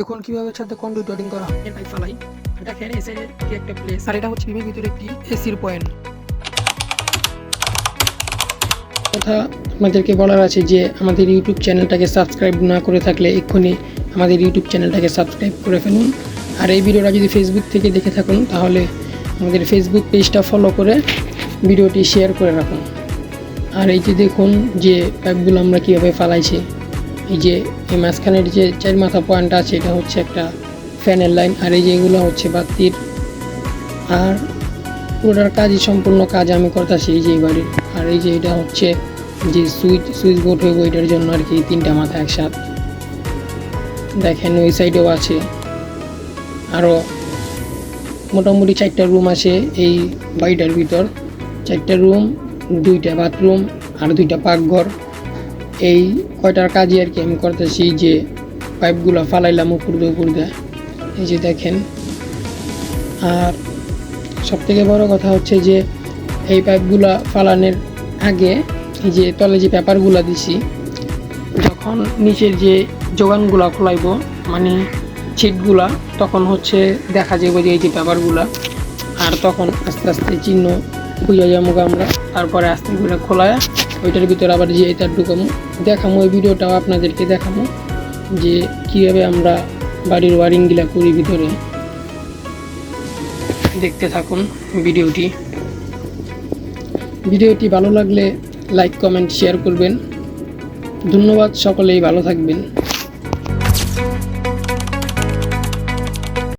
দেখুন কীভাবে ছাদে কন্ডুইট ওয়ারিং করা হয়? পাইপ ফালাই এটা খেয়ে এসে কি একটা প্লেস আর এটা হচ্ছে বিমের ভিতরে একটি এসির পয়েন্ট কথা আমাদেরকে বলার আছে যে আমাদের ইউটিউব চ্যানেলটাকে সাবস্ক্রাইব না করে থাকলে এক্ষুনি আমাদের ইউটিউব চ্যানেলটাকে সাবস্ক্রাইব করে ফেলুন। আর এই ভিডিওটা যদি ফেসবুক থেকে দেখে থাকুন তাহলে আমাদের ফেসবুক পেজটা ফলো করে ভিডিওটি শেয়ার করে রাখুন। আর এই যে দেখুন যে পাইপগুলো আমরা কীভাবে ফালাইছি। এই যে এই মাঝখানের যে চার মাথা পয়েন্ট আছে, এটা হচ্ছে একটা ফ্যানের লাইন আর এই যে এগুলো হচ্ছে বাতির। আর পুরোটার কাজই সম্পূর্ণ কাজ আমি করতেছি এই যে এই বাড়ির। আর এই যে এটা হচ্ছে যে সুইচ সুইচ বোর্ড হইব এটার জন্য আর কি তিনটা মাথা একসাথ। দেখেন ওই সাইডেও আছে। আরও মোটামুটি চারটা রুম আছে এই বাড়িটার ভিতর। চারটা রুম দুইটা বাথরুম আর দুইটা পাকঘর। এই কয়টার কাজই আর কি আমি করতেছি যে পাইপগুলো ফালাইলাম উপর দিয়ে উপর দিয়ে। এই যে দেখেন। আর সব থেকে বড় কথা হচ্ছে যে, এই পাইপগুলা ফালানোর আগে এই যে তলে যে পেপারগুলা দিছি, যখন নিচের যে যোগানগুলা খোলাইব মানে ছিটগুলা, তখন হচ্ছে দেখা যাবে যে এই যে পেপারগুলা, আর তখন আস্তে আস্তে চিহ্ন বুঝা যাব আমরা, তারপরে আস্তে করে খোলায় ওইটার ভিতরে আবার যে এটা ঢুকামো দেখামো ওই ভিডিওটাও আপনাদেরকে দেখামো যে কীভাবে আমরা বাড়ির ওয়ারিংগুলা করি ভিতরে। দেখতে থাকুন ভিডিওটি। ভিডিওটি ভালো লাগলে লাইক, কমেন্ট, শেয়ার করবেন। ধন্যবাদ, সকলেই ভালো থাকবেন।